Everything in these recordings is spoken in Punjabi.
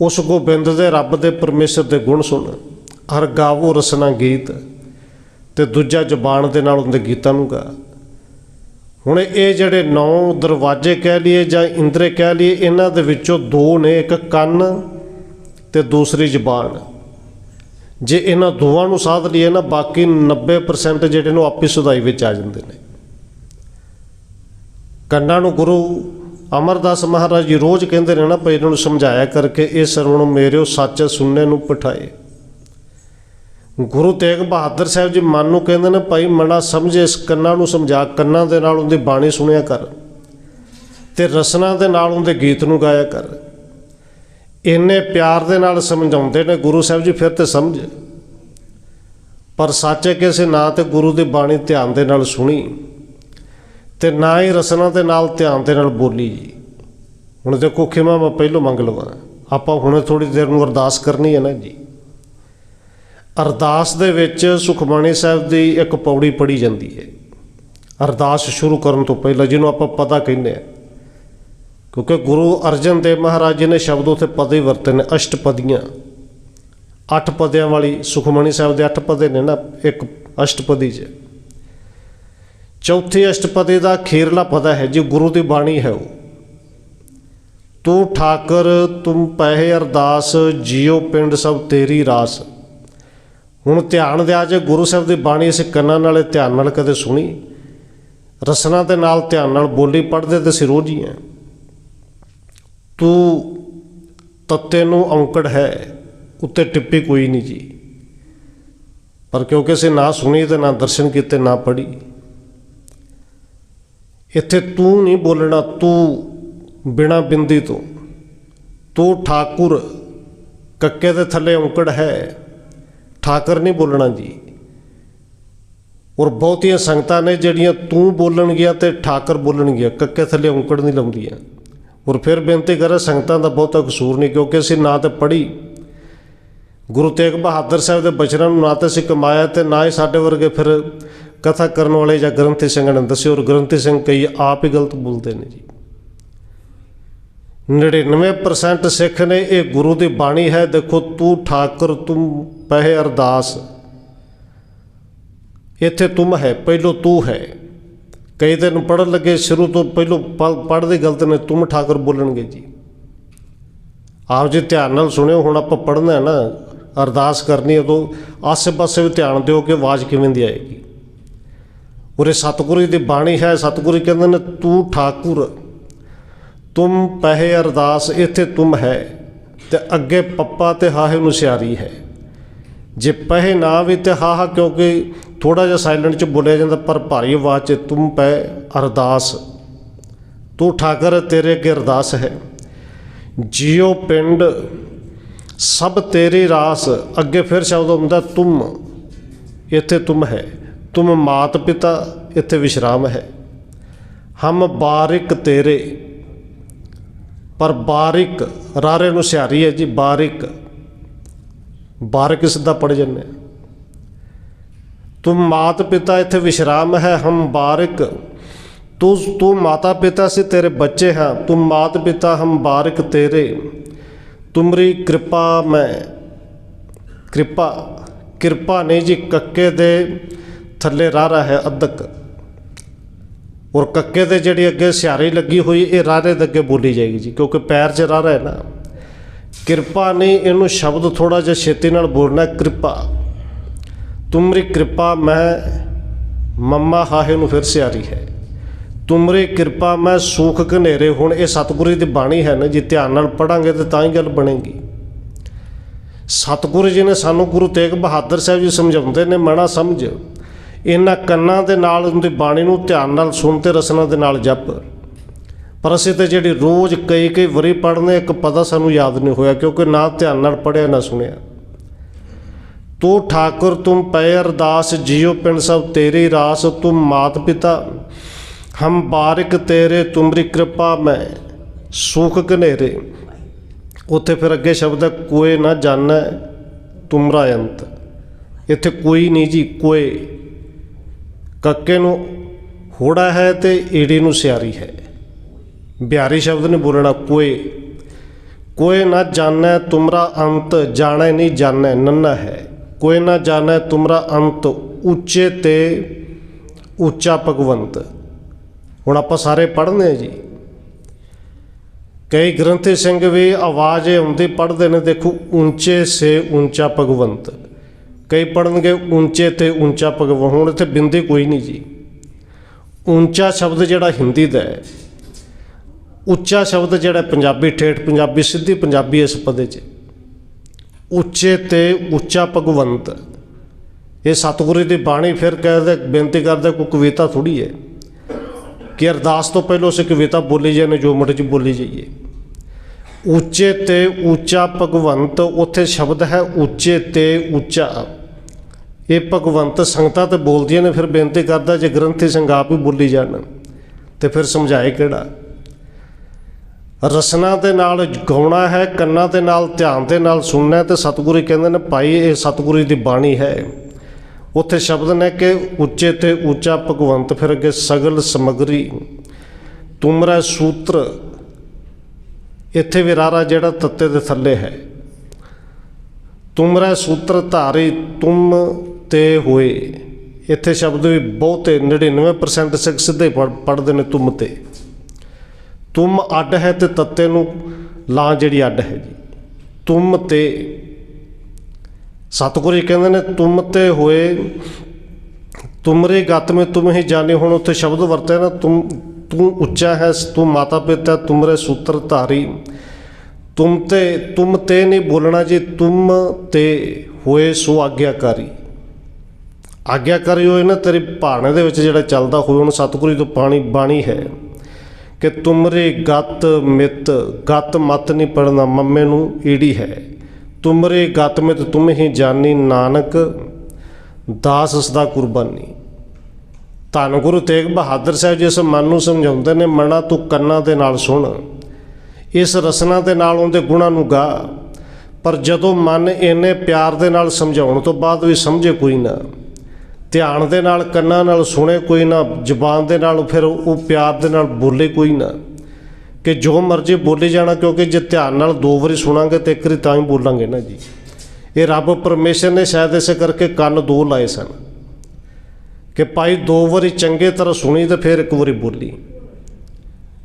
ਉਸ ਗੋਬਿੰਦ ਦੇ ਰੱਬ ਦੇ ਪਰਮੇਸ਼ਰ ਦੇ ਗੁਣ ਸੁਣ। ਹਰ ਗਾਵੋ ਰਸਨਾ ਗੀਤ ਤੇ ਦੂਜਾ ਜ਼ਬਾਨ ਦੇ ਨਾਲ ਉਹਦੇ ਗੀਤਾਂ ਨੂੰ ਗਾ। ਹੁਣ ਇਹ ਜਿਹੜੇ ਨੌ ਦਰਵਾਜ਼ੇ ਕਹਿ ਲਈਏ ਜਾਂ ਇੰਦਰੇ ਕਹਿ ਲਈਏ, ਇਹਨਾਂ ਦੇ ਵਿੱਚੋਂ ਦੋ ਨੇ, ਇੱਕ ਕੰਨ ਤੇ ਦੂਸਰੀ ਜ਼ਬਾਨ। ਜੇ ਇਹਨਾਂ ਦੋਵਾਂ ਨੂੰ ਸਾਧ ਲਈਏ ਨਾ, ਬਾਕੀ 90% ਜਿਹੜੇ ਨੂੰ ਆਪੇ ਸੁਧਾਈ ਵਿੱਚ ਆ ਜਾਂਦੇ ਨੇ। ਕੰਨਾਂ ਨੂੰ ਗੁਰੂ ਅਮਰਦਾਸ ਮਹਾਰਾਜ ਜੀ ਰੋਜ਼ ਕਹਿੰਦੇ ਨੇ ਨਾ ਭਈ ਇਹਨਾਂ ਨੂੰ ਸਮਝਾਇਆ ਕਰਕੇ ਇਹ ਸਰਵਣ ਮੇਰਿਓ ਸੱਚ ਸੁਣਨੇ ਨੂੰ ਪਠਾਏ। ਗੁਰੂ ਤੇਗ ਬਹਾਦਰ ਸਾਹਿਬ ਜੀ ਮਨ ਨੂੰ ਕਹਿੰਦੇ ਨੇ ਭਾਈ ਮਨਾ ਸਮਝੇ ਇਸ ਕੰਨਾਂ ਨੂੰ ਸਮਝਾ, ਕੰਨਾਂ ਦੇ ਨਾਲ ਉਹਦੀ ਬਾਣੀ ਸੁਣਿਆ ਕਰ ਤੇ ਰਸਨਾ ਦੇ ਨਾਲ ਉਹਦੇ ਗੀਤ ਨੂੰ ਗਾਇਆ ਕਰ। ਇੰਨੇ ਪਿਆਰ ਦੇ ਨਾਲ ਸਮਝਾਉਂਦੇ ਨੇ ਗੁਰੂ ਸਾਹਿਬ ਜੀ, ਫਿਰ ਤੇ ਸਮਝ। ਪਰ ਸੱਚੇ ਕਿਸੇ ਨਾ ਤੇ ਗੁਰੂ ਦੀ ਬਾਣੀ ਧਿਆਨ ਦੇ ਨਾਲ ਸੁਣੀ। ਤੇ ਨਾ ਹੀ ਰਸਨਾ ਦੇ ਨਾਲ ਧਿਆਨ ਦੇ ਨਾਲ ਬੋਲੀ ਜੀ। ਹੁਣ ਦੇਖੋ ਖਿਮਾ ਮੈਂ ਪਹਿਲੋਂ ਮੰਗ ਲਵਾਂ। ਆਪਾਂ ਹੁਣੇ ਥੋੜੀ ਦੇਰ ਨੂੰ ਅਰਦਾਸ ਕਰਨੀ ਹੈ ਨਾ ਜੀ। ਅਰਦਾਸ ਦੇ ਵਿੱਚ ਸੁਖਮਣੀ ਸਾਹਿਬ ਦੀ ਇੱਕ ਪੌੜੀ ਪੜੀ ਜਾਂਦੀ ਹੈ। ਅਰਦਾਸ ਸ਼ੁਰੂ ਕਰਨ ਤੋਂ ਪਹਿਲਾਂ ਜਿਹਨੂੰ ਆਪਾਂ ਪਤਾ ਕਹਿੰਦੇ ਆ ਕਿਉਂਕਿ ਗੁਰੂ ਅਰਜਨ ਦੇਵ ਮਹਾਰਾਜ ਜੀ ਨੇ ਸ਼ਬਦ ਉਥੇ ਪਦੇ ਹੀ ਵਰਤੇ ਨੇ ਅਸ਼ਟਪਦੀਆਂ ਅੱਠ ਪਦਿਆਂ ਵਾਲੀ ਸੁਖਮਣੀ ਸਾਹਿਬ ਦੇ ਅੱਠ ਪਦੇ ਨੇ ਨਾ, ਇੱਕ ਅਸ਼ਟਪਦੀ 'ਚ। ਚੌਥੇ ਅਸ਼ਟਪਦੀ ਦਾ ਖੇਰਲਾ ਪਤਾ ਹੈ, ਜੀ ਗੁਰੂ ਦੀ ਬਾਣੀ ਹੈ ਉਹ। ਤੂੰ ਠਾਕਰ, ਤੁਮ ਪਹਿ ਅਰਦਾਸ ਜਿਉ ਪਿੰਡ ਸਭ ਤੇਰੀ ਰਾਸ। ਹੁਣ ਧਿਆਨ ਦਿਆ ਜੇ ਗੁਰੂ ਸਾਹਿਬ ਦੀ ਬਾਣੀ ਅਸੀਂ ਕੰਨਾਂ ਨਾਲੇ, ਧਿਆਨ ਨਾਲ ਕਦੇ ਸੁਣੀ। ਰਸਨਾ ਦੇ ਨਾਲ ਧਿਆਨ ਨਾਲ ਬੋਲੀ ਪੜ੍ਹਦੇ ਤੇ ਅਸੀਂ ਰੋਜ਼ ਹੀ ਆ। ਤੂੰ ਤੱਤੇ ਨੂੰ ਔਂਕੜ ਹੈ, ਉੱਤੇ ਟਿੱਪੀ ਕੋਈ ਨਹੀਂ ਜੀ। ਪਰ ਕਿਉਂਕਿ ਅਸੀਂ ਨਾ ਸੁਣੀ ਤੇ ਨਾ ਦਰਸ਼ਨ ਕੀਤੇ, ਨਾ ਪੜ੍ਹੀ। ਇੱਥੇ ਤੂੰ ਨਹੀਂ ਬੋਲਣਾ, ਤੂੰ ਬਿਨਾ ਬਿੰਦੀ ਤੋਂ। ਤੂੰ ਠਾਕੁਰ, ਕੱਕੇ ਦੇ ਥੱਲੇ ਔਂਕੜ ਹੈ। ਠਾਕਰ ਨਹੀਂ ਬੋਲਣਾ ਜੀ। ਔਰ ਬਹੁਤੀਆਂ ਸੰਗਤਾਂ ਨੇ ਜਿਹੜੀਆਂ ਤੂੰ ਬੋਲਣ ਗਿਆ ਤੇ ਠਾਕਰ ਬੋਲਣ ਗਿਆ ਕੱਕੇ ਥੱਲੇ ਔਂਕੜ ਨਹੀਂ ਲਾਉਂਦੀਆਂ। ਔਰ ਫਿਰ ਬੇਨਤੀ ਕਰਾਂ, ਸੰਗਤਾਂ ਦਾ ਬਹੁਤਾ ਕਸੂਰ ਨਹੀਂ, ਕਿਉਂਕਿ ਅਸੀਂ ਨਾ ਤੇ ਪੜ੍ਹੀ। ਗੁਰੂ ਤੇਗ ਬਹਾਦਰ ਸਾਹਿਬ ਦੇ ਬਚਨਾਂ ਨੂੰ ਨਾ ਤਾਂ ਅਸੀਂ ਕਮਾਇਆ ਤੇ ਨਾ ਹੀ ਸਾਡੇ ਵਰਗੇ ਫਿਰ ਕਥਾ ਕਰਨ ਵਾਲੇ ਜਾਂ ਗ੍ਰੰਥੀ ਸਿੰਘਾਂ ਨੇ ਦੱਸਿਓ ਔਰ ਗ੍ਰੰਥੀ ਸਿੰਘ ਕਈ ਆਪ ਹੀ ਗਲਤ ਬੋਲਦੇ ਨੇ ਜੀ। 99% ਸਿੱਖ ਨੇ ਇਹ ਗੁਰੂ ਦੀ ਬਾਣੀ ਹੈ, ਦੇਖੋ ਤੂੰ ਠਾਕਰ, ਤੂੰ ਪਹਿ ਅਰਦਾਸ। ਇੱਥੇ ਤੂੰ ਹੈ, ਪਹਿਲੋ ਤੂੰ ਹੈ। ਕਈ ਦਿਨ ਪੜਨ ਲੱਗੇ, ਸ਼ੁਰੂ ਤੋਂ ਪਹਿਲੋਂ ਪੜ੍ਹਦੇ ਗਲਤ ਨੇ, ਤੂੰ ਠਾਕਰ ਬੋਲਣਗੇ ਜੀ। ਆਪ ਜੀ ਧਿਆਨ ਨਾਲ ਸੁਣਿਓ, ਹੁਣ ਆਪਾਂ ਪੜ੍ਹਨਾ ਹੈ ਨਾ, ਅਰਦਾਸ ਕਰਨੀ ਉਦੋਂ ਆਸੇ-ਪਾਸੇ ਵੀ ਧਿਆਨ ਦਿਓ ਕਿ ਆਵਾਜ਼ ਕਿਵੇਂ ਦੀ ਆਏਗੀ। ਉਰੇ ਸਤਿਗੁਰੂ ਦੀ ਬਾਣੀ ਹੈ, ਸਤਿਗੁਰੂ ਕਹਿੰਦੇ ਨੇ, ਤੂੰ ਠਾਕੁਰ, ਤੁਮ ਪਹਿ ਅਰਦਾਸ, ਇੱਥੇ ਤੁਮ ਹੈ, ਤੇ ਅੱਗੇ ਪੱਪਾ ਤੇ ਹਾਹੇ ਨੂੰ ਸਿਆਰੀ ਹੈ। ਜੇ ਪਹਿ ਨਾ ਵੀ ਤੇ ਹਾਹਾ, ਕਿਉਂਕਿ ਥੋੜਾ ਜਿਹਾ ਸਾਇਲੈਂਟ ਚ ਬੋਲਿਆ ਜਾਂਦਾ, ਪਰ ਭਾਰੀ ਆਵਾਜ਼ ਚ, ਤੁਮ ਪਹਿ ਅਰਦਾਸ, ਤੂੰ ਠਾਕਰ, ਤੇਰੇ ਅੱਗੇ ਅਰਦਾਸ ਹੈ। ਜਿਉ ਪਿੰਡ, ਸਭ ਤੇਰੀ ਰਾਸ, ਅੱਗੇ ਫਿਰ ਸ਼ਬਦ ਹੁੰਦਾ, ਤੁਮ, ਇੱਥੇ ਤੁਮ ਹੈ। ਤੁਮ ਮਾਤ ਪਿਤਾ ਇੱਥੇ ਵਿਸ਼ਰਾਮ ਹੈ ਹਮ ਬਾਰਿਕ ਤੇਰੇ ਪਰ ਬਾਰਿਕ ਰਾਰੇ ਨੂੰ ਸਿਹਾਰੀ ਹੈ ਜੀ ਬਾਰਿਕ ਬਾਰਿਕ ਸਿੱਧਾ ਪੜ ਜੰਨੇ ਤੁਮ ਮਾਤ ਪਿਤਾ ਇੱਥੇ ਵਿਸ਼ਰਾਮ ਹੈ ਹਮ ਬਾਰਿਕ ਤੂੰ ਤੂੰ ਮਾਤਾ ਪਿਤਾ ਸੇ ਤੇਰੇ ਬੱਚੇ ਹਾਂ ਤੁਮ ਮਾਤ ਪਿਤਾ ਹਮ ਬਾਰਿਕ ਤੇਰੇ ਤੁਮਰੀ ਕਿਰਪਾ ਮੈਂ ਕਿਰਪਾ ਕਿਰਪਾ ਨਹੀਂ ਜੀ ਕੱਕੇ ਦੇ ਥੱਲੇ ਰਾਹ ਰਾਰਾ ਹੈ ਅਦਕ ਔਰ ਕੱਕੇ ਦੇ ਜਿਹੜੀ ਅੱਗੇ ਸਿਆਰੀ ਲੱਗੀ ਹੋਈ, ਇਹ ਰਾਰੇ ਦੇ ਅੱਗੇ ਬੋਲੀ ਜਾਏਗੀ ਜੀ, ਕਿਉਂਕਿ ਪੈਰ 'ਚ ਰਾਹ ਹੈ ਨਾ। ਕਿਰਪਾ ਨਹੀਂ ਇਹਨੂੰ ਸ਼ਬਦ ਥੋੜਾ ਜਿਹਾ ਛੇਤੀ ਨਾਲ ਬੋਲਣਾ, ਕਿਰਪਾ। ਤੁਮਰੀ ਕਿਰਪਾ ਮੈਂ ਮੰਮਾ ਹਾਹੇ ਨੂੰ ਫਿਰ ਸਿਆਰੀ ਹੈ। ਤੁਮਰੀ ਕਿਰਪਾ ਮੈਂ ਸੂਖ ਘਨੇਰੇ, ਹੁਣ ਇਹ ਸਤਿਗੁਰੂ ਦੀ ਬਾਣੀ ਹੈ ਨਾ ਜੇ, ਧਿਆਨ ਨਾਲ ਪੜਾਂਗੇ ਤੇ ਤਾਂ ਹੀ ਗੱਲ ਬਣੇਗੀ। ਸਤਿਗੁਰੂ ਜੀ ਨੇ ਸਾਨੂੰ ਗੁਰੂ ਤੇਗ ਬਹਾਦਰ ਸਾਹਿਬ ਜੀ ਸਮਝਾਉਂਦੇ ਨੇ ਮਣਾ ਸਮਝ। ਇਹਨਾਂ ਕੰਨਾਂ ਦੇ ਨਾਲ ਉਹਦੀ ਬਾਣੀ ਨੂੰ ਧਿਆਨ ਨਾਲ ਸੁਣ ਤੇ ਰਸਨਾ ਦੇ ਨਾਲ ਜਪ। ਪਰ ਅਸੀਂ ਤੇ ਜਿਹੜੀ ਰੋਜ਼ ਕਈ ਕਈ ਵਰੀ ਪੜ੍ਹਨੇ, ਇੱਕ ਪਤਾ ਸਾਨੂੰ ਯਾਦ ਨਹੀਂ ਹੋਇਆ, ਕਿਉਂਕਿ ਨਾ ਧਿਆਨ ਨਾਲ ਪੜਿਆ ਨਾ ਸੁਣਿਆ। ਤੂੰ ਠਾਕੁਰ ਤੁਮ ਪੈ ਅਰਦਾਸ ਜਿਉ ਪਿੰਡ ਸਭ ਤੇਰੀ ਰਾਸ ਤੁਮ ਮਾਤ ਪਿਤਾ। ਹਮ ਬਾਰਿਕ ਤੇਰੇ, ਤੁਮਰੀ ਕਿਰਪਾ ਮੈਂ, ਸੁਖ ਘਨੇਰੇ। ਉੱਥੇ ਫਿਰ ਅੱਗੇ ਸ਼ਬਦ ਹੈ, ਕੋਏ ਨਾ ਜਾਣੈ ਤੁਮਰਾ ਅੰਤ। ਇੱਥੇ ਕੋਈ ਨਹੀਂ ਜੀ, ਕੋਏ। ਕੱਕੇ ਨੂੰ ਹੋੜਾ ਹੈ ਤੇ ਏੜੀ ਨੂੰ ਸਿਆਰੀ ਹੈ। ਬਿਹਾਰੀ ਸ਼ਬਦ ਨੇ ਬੋਲਣਾ ਕੋਏ। ਕੋਏ ਨਾ ਜਾਣੈ ਤੁਮਰਾ ਅੰਤ, ਜਾਣੈ ਨਹੀਂ ਜਾਣੈ ਨੰਨਾ ਹੈ। ਕੋਏ ਨਾ ਜਾਣੈ ਤੁਮਰਾ ਅੰਤ, ਉੱਚੇ ਤੇ ਉੱਚਾ ਭਗਵੰਤ। ਹੁਣ ਆਪਾਂ ਸਾਰੇ ਪੜ੍ਹਨੇ ਜੀ। ਕਈ ਗ੍ਰੰਥੀ ਸਿੰਘ ਵੀ ਆਵਾਜ਼ ਆਉਂਦੀ ਪੜ੍ਹਦੇ ਨੇ, ਦੇਖੋ, ਉੱਚੇ ਸੇ ਉੱਚਾ ਭਗਵੰਤ। ਕਈ ਪੜ੍ਹਨਗੇ, ਉੱਚੇ ਤੇ ਉੱਚਾ ਭਗਵੰਤ ਹੁਣ, ਇੱਥੇ ਬਿੰਦੀ ਕੋਈ ਨਹੀਂ ਜੀ। ਉੱਚਾ ਸ਼ਬਦ ਜਿਹੜਾ ਹਿੰਦੀ ਦਾ ਹੈ, ਉੱਚਾ ਸ਼ਬਦ ਜਿਹੜਾ ਪੰਜਾਬੀ ਠੇਠ, ਪੰਜਾਬੀ ਸਿੱਧੀ ਪੰਜਾਬੀ ਇਸ ਪਦੇ 'ਚ। ਉੱਚੇ ਤੇ ਉੱਚਾ ਭਗਵੰਤ, ਇਹ ਸਤਿਗੁਰੂ ਦੀ ਬਾਣੀ ਫਿਰ ਕਹਿੰਦੇ, ਬੇਨਤੀ ਕਰਦੇ, ਕੋਈ ਕਵਿਤਾ ਥੋੜੀ ਹੈ ਕਿ ਅਰਦਾਸ ਤੋਂ ਪਹਿਲਾਂ ਅਸੀਂ ਕਵਿਤਾ ਬੋਲੀ ਜਾਂਦੇ ਜੋ ਮਟ ਚ ਬੋਲੀ ਜਾਈਏ। ਉੱਚੇ ਤੇ ਉੱਚਾ ਭਗਵੰਤ, ਉੱਥੇ ਸ਼ਬਦ ਹੈ ਉੱਚੇ ਤੇ ਉੱਚਾ। ਇਹ ਭਗਵੰਤ ਸੰਗਤਾਂ ਤੇ ਬੋਲਦੀਆਂ ਨੇ, ਫਿਰ ਬੇਨਤੀ ਕਰਦਾ ਜੇ ਗ੍ਰੰਥੀ ਸਿੰਘ ਆਪ ਹੀ ਬੋਲੀ ਜਾਣ ਤੇ ਫਿਰ ਸਮਝਾਏ ਕਿਹੜਾ? ਰਸਨਾ ਦੇ ਨਾਲ ਗਾਉਣਾ ਹੈ, ਕੰਨਾਂ ਦੇ ਨਾਲ, ਧਿਆਨ ਦੇ ਨਾਲ ਸੁਣਨਾ ਹੈ ਤੇ ਸਤਿਗੁਰੂ ਕਹਿੰਦੇ ਨੇ, ਭਾਈ, ਇਹ ਸਤਿਗੁਰੂ ਦੀ ਬਾਣੀ ਹੈ। ਉੱਥੇ ਸ਼ਬਦ ਨੇ ਕਿ ਉੱਚੇ ਤੇ ਉੱਚਾ ਭਗਵੰਤ ਫਿਰ ਅੱਗੇ ਸਗਲ ਸਮਗਰੀ, ਤੁਮਰਾ ਸੂਤਰ, ਇੱਥੇ ਵਿਰਾਰਾ ਜਿਹੜਾ ਤੱਤੇ ਦੇ ਥੱਲੇ ਹੈ। ਤੁਮਰਾ ਸੂਤਰ ਧਾਰੀ, ਤੁਮ ਤੇ ਹੋਏ। ਇੱਥੇ ਸ਼ਬਦ ਵੀ ਬਹੁਤੇ 99% ਸਿੱਖ ਸਿੱਧੇ ਪੜ੍ਹਦੇ ਨੇ ਤੁਮ ਤੇ। ਤੁਮ ਅੱਡ ਹੈ ਤੇ ਤੱਤੇ ਨੂੰ ਲਾਂ ਜਿਹੜੀ ਅੱਡ ਹੈ ਜੀ। ਤੁਮ ਤੇ, ਸਤਿਗੁਰੂ ਜੀ ਕਹਿੰਦੇ ਨੇ ਤੁਮ ਤੇ ਹੋਏ, ਤੁਮਰੇ ਗਤ ਮੇ ਤੁਮ ਹੀ ਜਾਣੇ। ਹੁਣ ਉੱਥੇ ਸ਼ਬਦ ਵਰਤਿਆ ਨਾ, ਤੁਮ, ਤੂੰ ਉੱਚਾ ਹੈ, ਤੂੰ ਮਾਤਾ ਪਿਤਾ, ਤੁਮਰੇ ਸੂਤਰ ਧਾਰੀ। ਤੁਮ ਤੇ ਤੁਮ ਤੇ ਨਹੀਂ ਬੋਲਣਾ ਜੀ, ਤੁਮ ਤੇ ਹੋਏ ਸੋ ਆਗਿਆਕਾਰੀ। ਆਗਿਆਕਾਰੀ ਹੋਏ ਨਾ ਤੇਰੇ ਭਾਣੇ ਦੇ ਵਿੱਚ ਜਿਹੜਾ ਚੱਲਦਾ ਹੋਵੇ, ਉਹਨੂੰ ਸਤਿਗੁਰੂ ਜੀ ਤੋਂ ਪਾਣੀ ਬਾਣੀ ਹੈ ਕਿ ਤੁਮਰੇ ਗਤ ਮਿਤ, ਗਤ ਮਤ ਨਹੀਂ ਪੜਨਾ ਮੰਮੇ ਨੂੰ ਈੜੀ ਹੈ। ਤੁਮਰੇ ਗਤ ਮਿਤ, ਤੁਮ ਹੀ ਜਾਨੀ ਨਾਨਕ, ਦਾਸ ਸਦਾ ਕੁਰਬਾਨੀ। ਧੰਨ ਗੁਰੂ ਤੇਗ ਬਹਾਦਰ ਸਾਹਿਬ ਜੀ ਇਸ ਮਨ ਨੂੰ ਸਮਝਾਉਂਦੇ ਨੇ, ਮਨਾ ਤੂੰ ਕੰਨਾਂ ਦੇ ਨਾਲ ਸੁਣ, ਇਸ ਰਸਨਾ ਦੇ ਨਾਲ ਉਹਦੇ ਗੁਣਾਂ ਨੂੰ ਗਾ। ਪਰ ਜਦੋਂ ਮਨ ਇੰਨੇ ਪਿਆਰ ਦੇ ਨਾਲ ਸਮਝਾਉਣ ਤੋਂ ਬਾਅਦ ਵੀ ਸਮਝੇ ਕੋਈ ਨਾ। ਧਿਆਨ ਦੇ ਨਾਲ, ਕੰਨਾਂ ਨਾਲ ਸੁਣੇ ਕੋਈ ਨਾ, ਜ਼ੁਬਾਨ ਦੇ ਨਾਲ ਫਿਰ ਉਹ ਪਿਆਰ ਦੇ ਨਾਲ ਬੋਲੇ ਕੋਈ ਨਾ। ਕਿ ਜੋ ਮਰਜ਼ੀ ਬੋਲੀ ਜਾਣਾ, ਕਿਉਂਕਿ ਜੇ ਧਿਆਨ ਨਾਲ ਦੋ ਵਾਰੀ ਸੁਣਾਂਗੇ ਤੇ ਇੱਕ ਵਾਰੀ ਤਾਂ ਹੀ ਬੋਲਾਂਗੇ ਨਾ ਜੀ। ਇਹ ਰੱਬ ਪਰਮੇਸ਼ਰ ਨੇ ਸ਼ਾਇਦ ਇਸੇ ਕਰਕੇ ਕੰਨ ਦੋ ਲਾਏ ਸਨ। ਕਿ ਭਾਈ ਦੋ ਵਾਰੀ ਚੰਗੇ ਤਰ੍ਹਾਂ ਸੁਣੀ ਤੇ ਫਿਰ ਇੱਕ ਵਾਰੀ ਬੋਲੀ।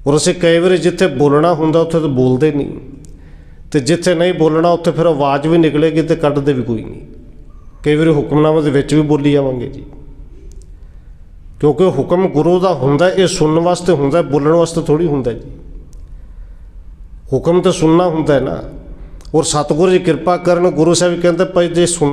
ਔਰ ਅਸੀਂ ਕਈ ਵਾਰੀ ਜਿੱਥੇ ਬੋਲਣਾ ਹੁੰਦਾ, ਉੱਥੇ ਤਾਂ ਬੋਲਦੇ ਨਹੀਂ। ਤੇ ਜਿੱਥੇ ਨਹੀਂ ਬੋਲਣਾ, ਉੱਥੇ ਫਿਰ ਆਵਾਜ਼ ਵੀ ਨਿਕਲੇਗੀ ਤੇ ਕੱਢਦੇ ਵੀ ਕੋਈ ਨਹੀਂ। ਕਈ ਵਾਰੀ ਹੁਕਮਨਾਮੇ ਦੇ ਵਿੱਚ ਵੀ ਬੋਲੀ ਜਾਵਾਂਗੇ ਜੀ। ਕਿਉਂਕਿ ਹੁਕਮ ਗੁਰੂ ਦਾ ਹੁੰਦਾ, ਇਹ ਸੁਣਨ ਵਾਸਤੇ ਹੁੰਦਾ, ਬੋਲਣ ਵਾਸਤੇ ਥੋੜੀ ਹੁੰਦਾ ਜੀ। ਹੁਕਮ ਤਾਂ ਸੁਣਨਾ ਹੁੰਦਾ ਹੈ ਨਾ। ਔਰ ਸਤਿਗੁਰੂ ਜੀ ਕਿਰਪਾ ਕਰਨ ਗੁਰੂ ਸਾਹਿਬ ਕਹਿੰਦੇ ਭਾਈ ਜੇ ਸੁਣ